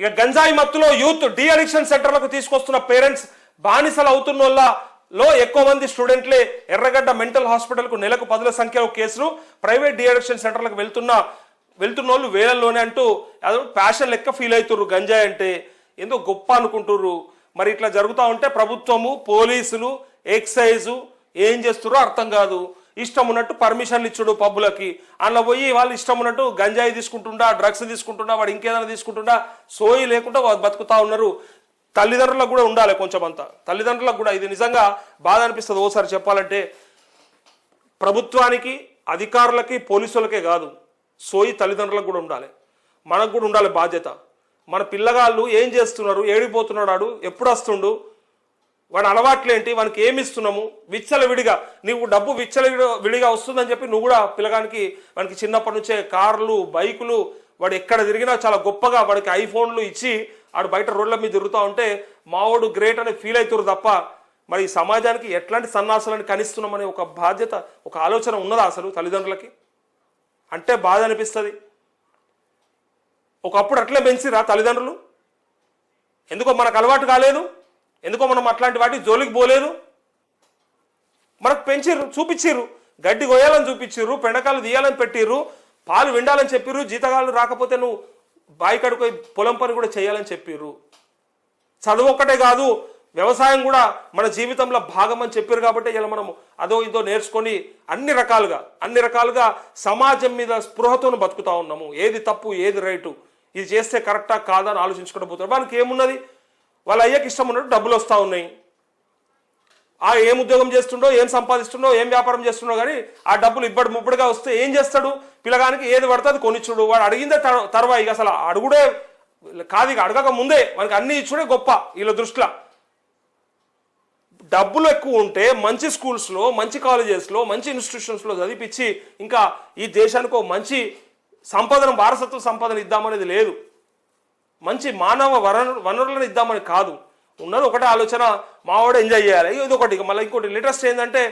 ఇక గంజాయి మత్తులో యూత్ డి అడిక్షన్ సెంటర్లకు తీసుకొస్తున్న పేరెంట్స్ బానిసలు అవుతున్న లో ఎక్కువ మంది స్టూడెంట్లే ఎర్రగడ్డ మెంటల్ హాస్పిటల్కు నెలకు పదుల సంఖ్యలో కేసులు ప్రైవేట్ డి అడిక్షన్ సెంటర్లకు వెళ్తున్న వెళ్తున్న వాళ్ళు వేలల్లోనే అంటూ అదో ప్యాషన్ లెక్క ఫీల్ అవుతుర్రు గంజాయి అంటే. ఏందో గొప్ప అనుకుంటుర్రు. మరి ఇట్లా జరుగుతూ ఉంటే ప్రభుత్వము పోలీసులు ఎక్సైజు ఏం చేస్తుర్రో అర్థం కాదు. ఇష్టం ఉన్నట్టు పర్మిషన్లు ఇచ్చుడు పబ్బులకి. అందులో పోయి వాళ్ళు ఇష్టం ఉన్నట్టు గంజాయి తీసుకుంటుండా డ్రగ్స్ తీసుకుంటుండా వాడు ఇంకేదైనా తీసుకుంటుండా సోయి లేకుండా వాళ్ళు బతుకుతా ఉన్నారు. తల్లిదండ్రులకు కూడా ఉండాలి కొంచెం అంతా తల్లిదండ్రులకు కూడా ఇది నిజంగా బాధ అనిపిస్తుంది. ఓసారి చెప్పాలంటే ప్రభుత్వానికి అధికారులకి పోలీసులకే కాదు సోయి తల్లిదండ్రులకు కూడా ఉండాలి. మనకు కూడా ఉండాలి బాధ్యత. మన పిల్లగాళ్ళు ఏం చేస్తున్నారు? ఏడిపోతున్నాడు వాడు ఎప్పుడు వస్తుండు? వాడి అలవాట్లేంటి వానికి ఏమి ఇస్తున్నాము? విచ్చల విడిగా నీవు డబ్బు విచ్చల విడిగా వస్తుందని చెప్పి నువ్వు కూడా పిల్లగానికి వానికి చిన్నప్పటి నుంచే కార్లు బైకులు వాడు ఎక్కడ తిరిగినా చాలా గొప్పగా వాడికి ఐఫోన్లు ఇచ్చి ఆడు బయట రోడ్ల మీద తిరుగుతూ ఉంటే మావాడు గ్రేట్ అని ఫీల్ అవుతారు తప్ప మరి ఈ సమాజానికి ఎట్లాంటి సన్నాసాలను కనిస్తున్నామనే ఒక బాధ్యత ఒక ఆలోచన ఉన్నదా అసలు తల్లిదండ్రులకి? అంటే బాధ అనిపిస్తుంది. ఒకప్పుడు అట్లే పెంచిరా తల్లిదండ్రులు? ఎందుకో మనకు అలవాటు కాలేదు? ఎందుకో మనం అట్లాంటి వాటికి జోలికి పోలేదు? మనకు పెంచిర్రు చూపించిర్రు గడ్డి కొయ్యాలని చూపించిర్రు పెండకాలు తీయాలని పెట్టిర్రు పాలు విండాలని చెప్పిర్రు జీతగాళ్ళు రాకపోతే నువ్వు బావి కడుకొని పొలం పని కూడా చేయాలని చెప్పిర్రు. చదువు ఒక్కటే కాదు వ్యవసాయం కూడా మన జీవితంలో భాగం అని చెప్పారు కాబట్టి ఇలా మనం అదో ఇదో నేర్చుకొని అన్ని రకాలుగా అన్ని రకాలుగా సమాజం మీద స్పృహతోను బతుకుతా ఉన్నాము. ఏది తప్పు ఏది రైటు? ఇది చేస్తే కరెక్టా కాదా అని ఆలోచించుకుంటూ పోతారు వాళ్ళకి ఏమున్నది? వాళ్ళ అయ్యకి ఇష్టం ఉన్నట్టు డబ్బులు వస్తూ ఉన్నాయి. ఆ ఏం ఉద్యోగం చేస్తుండో ఏం సంపాదిస్తుండో ఏం వ్యాపారం చేస్తుండో కానీ ఆ డబ్బులు ఇబ్బడి ముబ్బడిగా వస్తే ఏం చేస్తాడు? పిల్లగానికి ఏది పడితే అది కొనిచ్చుడు. వాడు అడిగిందే తర్వాయి ఇక అసలు అడుగుడే కాదు ఇక అడగక ముందే వానికి అన్ని ఇచ్చుడే గొప్ప వీళ్ళ దృష్టిలో. డబ్బులు ఎక్కువ ఉంటే మంచి స్కూల్స్లో మంచి కాలేజెస్లో మంచి ఇన్స్టిట్యూషన్స్లో చదివిపించి ఇంకా ఈ దేశానికి ఒక మంచి సంపాదన వారసత్వ సంపాదన ఇద్దామనేది లేదు. మంచి మానవ వనరు వనరులను ఇద్దామని కాదు. ఉన్నది ఒకటే ఆలోచన మావాడు ఎంజాయ్ చేయాలి. ఇది ఒకటి. మళ్ళీ ఇంకోటి లేటెస్ట్ ఏంటంటే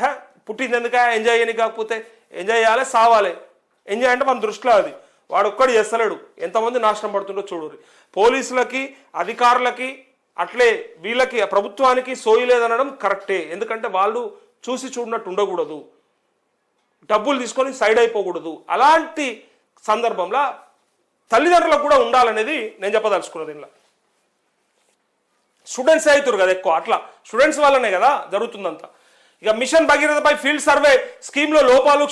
హే పుట్టింది ఎందుక ఎంజాయ్ చేయని కాకపోతే ఎంజాయ్ చేయాలి సావాలి. ఎంజాయ్ అంటే మన దృష్టిలో అది. వాడు ఒక్కడు చేస్తలేడు. ఎంతమంది నాశనం పడుతుండో చూడు పోలీసులకి అధికారులకి అట్లే వీళ్ళకి ప్రభుత్వానికి సోయి లేదనడం కరెక్టే. ఎందుకంటే వాళ్ళు చూసి చూడనట్టు ఉండకూడదు. డబ్బులు తీసుకొని సైడ్ అయిపోకూడదు. అలాంటి సందర్భంలో తల్లిదండ్రులకు కూడా ఉండాలనేది నేను చెప్పదలుచుకున్నది ఇలా స్టూడెంట్స్ అవుతారు కదా ఎక్కువ అట్లా. స్టూడెంట్స్ వల్లనే కదా జరుగుతుందంతా. ఇక మిషన్ భగీరథపై ఫీల్డ్ సర్వే స్కీమ్లో లోపాలు